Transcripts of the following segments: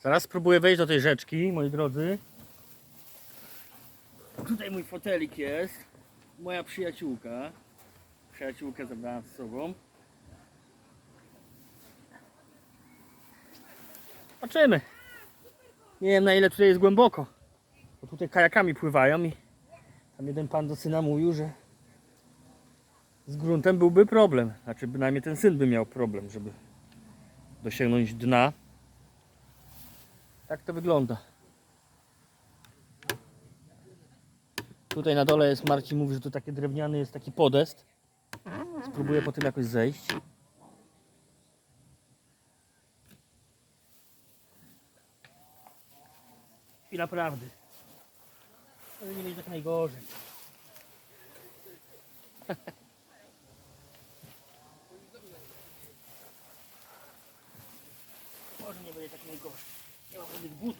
Zaraz spróbuję wejść do tej rzeczki, moi drodzy. Tutaj mój fotelik jest. Moja przyjaciółka. Przyjaciółkę zabrałam z sobą. Zobaczymy. Nie wiem na ile tutaj jest głęboko. Bo tutaj kajakami pływają i tam jeden pan do syna mówił, że z gruntem byłby problem. Znaczy bynajmniej ten syn by miał problem, żeby dosięgnąć dna. Tak to wygląda. Tutaj na dole jest, Marcin mówi, że to taki drewniany jest taki podest. Spróbuję po tym jakoś zejść. Chwila prawdy. Ale nie będzie tak najgorzej. Może nie będzie tak najgorzej. Nie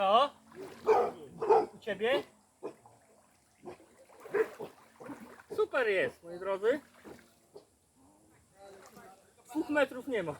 Co? U ciebie? Super jest, moi drodzy. Dwóch metrów nie ma.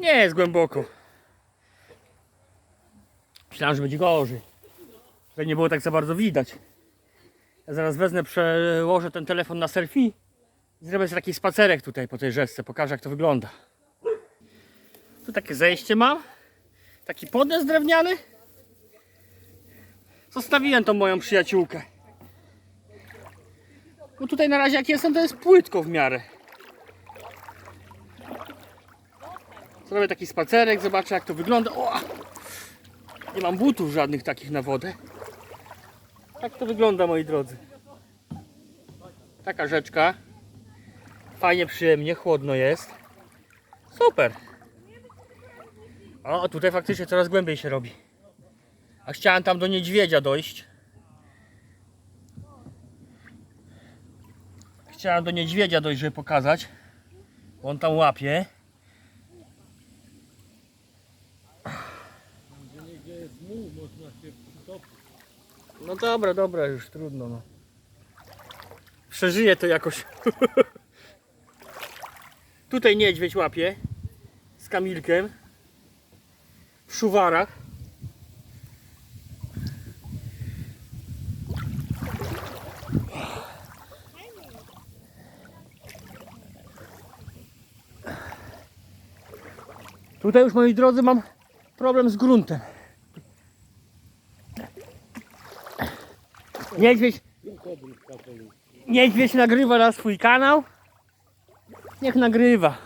Nie jest głęboko. Myślałem, że będzie gorzej. Tutaj nie było tak za bardzo widać. Ja zaraz wezmę, przełożę ten telefon na selfie i zrobię sobie taki spacerek tutaj po tej rzeczce. Pokażę jak to wygląda. Tu takie zejście mam. Taki podest drewniany. Zostawiłem tą moją przyjaciółkę. Bo tutaj na razie jak jestem to jest płytko w miarę. Zrobię taki spacerek, zobaczę jak to wygląda. O! Nie mam butów żadnych takich na wodę. Tak to wygląda moi drodzy. Taka rzeczka. Fajnie, przyjemnie, chłodno jest. Super. O, tutaj faktycznie coraz głębiej się robi. A chciałem tam do niedźwiedzia dojść. Chciałem do niedźwiedzia dojść, żeby pokazać. On tam łapie. No dobra, dobra, już trudno. No. Przeżyję to jakoś. Tutaj niedźwiedź łapie z Kamilkiem w szuwarach. Tutaj już moi drodzy mam problem z gruntem. Niedźwiedź, niedźwiedź nagrywa na swój kanał. Niech nagrywa.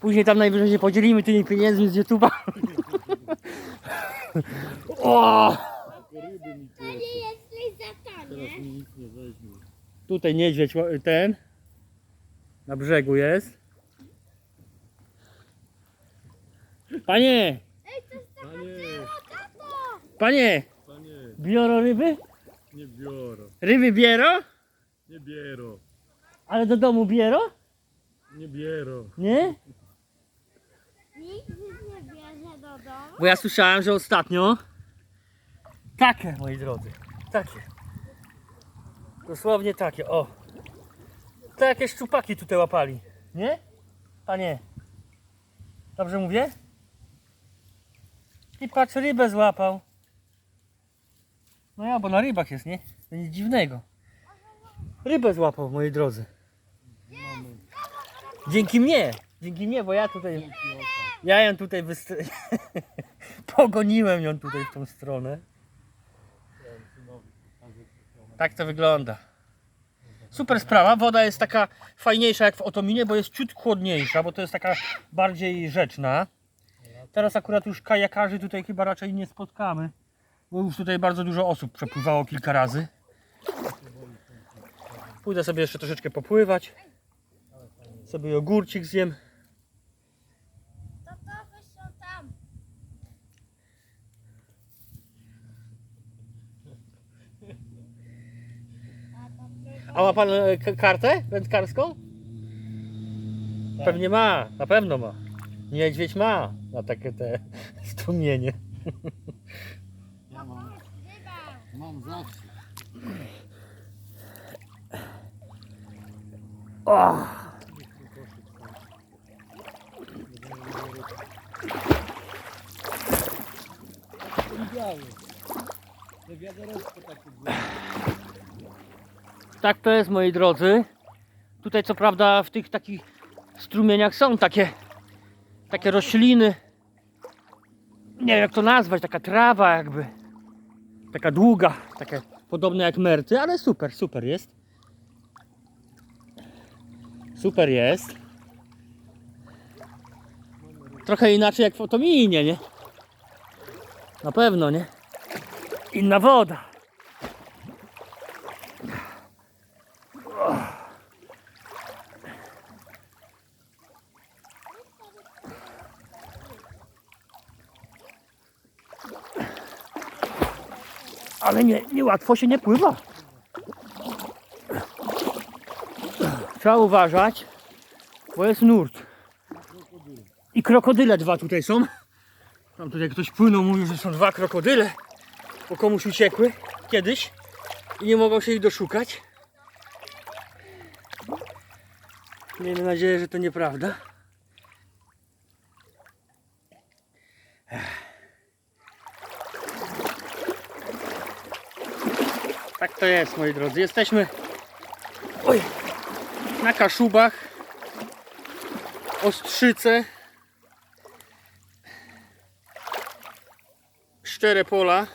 Później tam najwyżej się podzielimy tymi pieniędzmi z YouTube'a. o! Nie jesteś zatanie. Tutaj niedźwiedź ten na brzegu jest. Panie, panie, panie, biorą ryby? Nie biorą, Ryby bierą? nie biorą, Ale do domu bierą? nie biorą. Nie? Nikt nie bierze do domu. Bo ja słyszałem, że ostatnio takie, moi drodzy, takie. Dosłownie takie, o. To jakieś szczupaki tutaj łapali, nie? Panie. Dobrze mówię? I patrz, rybę złapał. No ja, bo na rybach jest, nie? To nic dziwnego. Rybę złapał, moi drodzy. Dzięki mnie. Dzięki mnie, bo ja tutaj... Ja ją tutaj wystr... Pogoniłem ją tutaj w tą stronę. Tak to wygląda. Super sprawa. Woda jest taka fajniejsza jak w Otominie, bo jest ciut chłodniejsza, bo to jest taka bardziej rzeczna. Teraz akurat już kajakarzy tutaj chyba raczej nie spotkamy, bo już tutaj bardzo dużo osób przepływało kilka razy. Pójdę sobie jeszcze troszeczkę popływać. Sobie jogurcik zjem. A ma pan e, kartę wędkarską? Pewnie ma, na pewno ma. Niedźwiedź ma na takie te strumienie. Ja mam, Ryba. mam zawsze. O! Tak to jest moi drodzy. Tutaj co prawda w tych takich strumieniach są takie takie rośliny. Nie wiem jak to nazwać, taka trawa jakby. Taka długa, takie podobne jak merty, ale super, super jest. Super jest. Trochę inaczej jak w Otominie, nie? Na pewno, nie? Inna woda. Ale nie, nie łatwo się nie pływa. Trzeba uważać, bo jest nurt. I krokodyle dwa tutaj są. Tam tutaj ktoś płynął, mówił, że są dwa krokodyle, bo komuś uciekły kiedyś i nie mogą się ich doszukać. Miejmy nadzieję, że to nieprawda. Tak to jest, moi drodzy. Jesteśmy oj, na Kaszubach, Ostrzyce, Szczere Pola.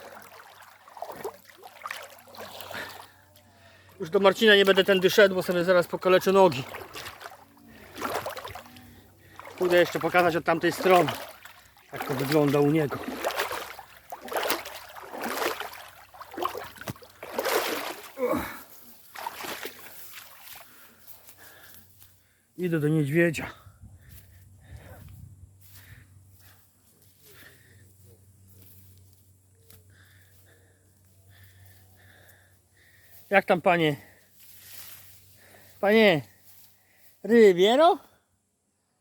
Już do Marcina nie będę tędy szedł, bo sobie zaraz pokaleczę nogi. Pójdę jeszcze pokazać od tamtej strony, jak to wygląda u niego. Idę do niedźwiedzia. Jak tam panie? Panie, rybiero?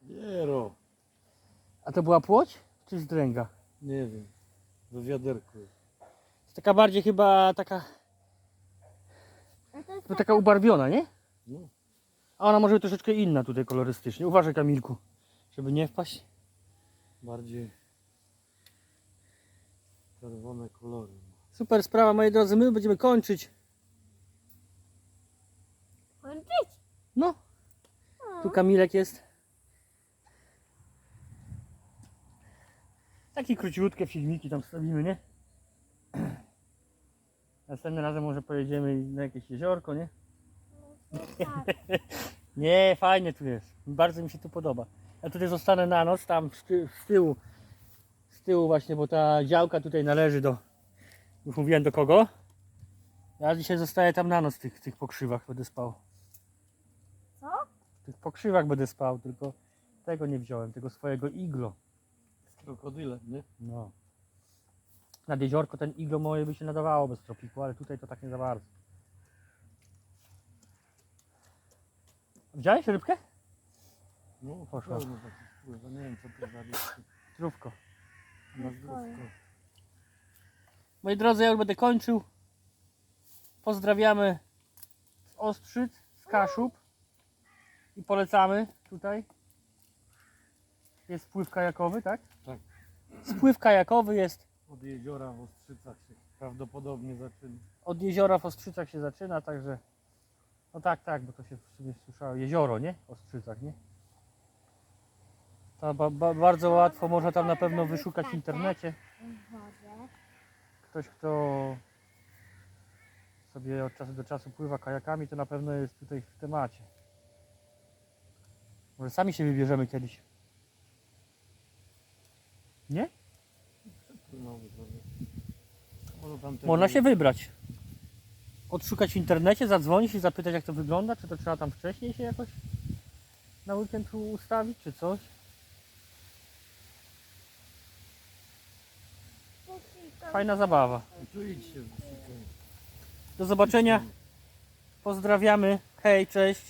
Wiero. A to była płoć czy zdręga? Nie wiem. Do wiaderku. Jest taka bardziej chyba taka, A to jest no taka ubarwiona, nie? No. A ona może być troszeczkę inna tutaj kolorystycznie. Uważaj Kamilku, żeby nie wpaść. Bardziej czerwone kolory. Super sprawa moi drodzy, my będziemy kończyć. kończyć. No, tu Kamilek jest. Takie króciutkie filmiki tam wstawimy, nie? Następnym razem może pojedziemy na jakieś jeziorko, nie? Nie, fajnie tu jest. Bardzo mi się tu podoba. Ja tutaj zostanę na noc, tam z, ty, z tyłu. Z tyłu właśnie, bo ta działka tutaj należy do... Już mówiłem do kogo? Ja dzisiaj zostaję tam na noc w tych, tych pokrzywach, będę spał. Co? W tych pokrzywach będę spał, tylko tego nie wziąłem, tego swojego iglo. Z krokodylem, nie? No. Nad jeziorko ten iglo moje by się nadawało bez tropiku, ale tutaj to tak nie za bardzo. Widziałeś rybkę? No, Poszła. pełno takich pływa. Nie wiem co to za rybki. Trówko. Na zdrówko. Moi drodzy, ja już będę kończył. Pozdrawiamy Ostrzyc, z Kaszub i polecamy tutaj. Jest spływ kajakowy, tak? Tak. Spływ kajakowy jest Od jeziora w Ostrzycach się prawdopodobnie zaczyna. od jeziora w Ostrzycach się zaczyna, także no tak, tak, bo to się w sumie słyszało, jezioro, nie? W Ostrzycach, nie? To ba, ba, bardzo łatwo można tam na pewno wyszukać w internecie. Ktoś, kto sobie od czasu do czasu pływa kajakami, to na pewno jest tutaj w temacie. Może sami się wybierzemy kiedyś. Nie? Ten- Można się wybrać. Odszukać w internecie, zadzwonić i zapytać jak to wygląda, czy to trzeba tam wcześniej się jakoś na weekend ustawić, czy coś. Fajna zabawa. Do zobaczenia. Pozdrawiamy. Hej, cześć.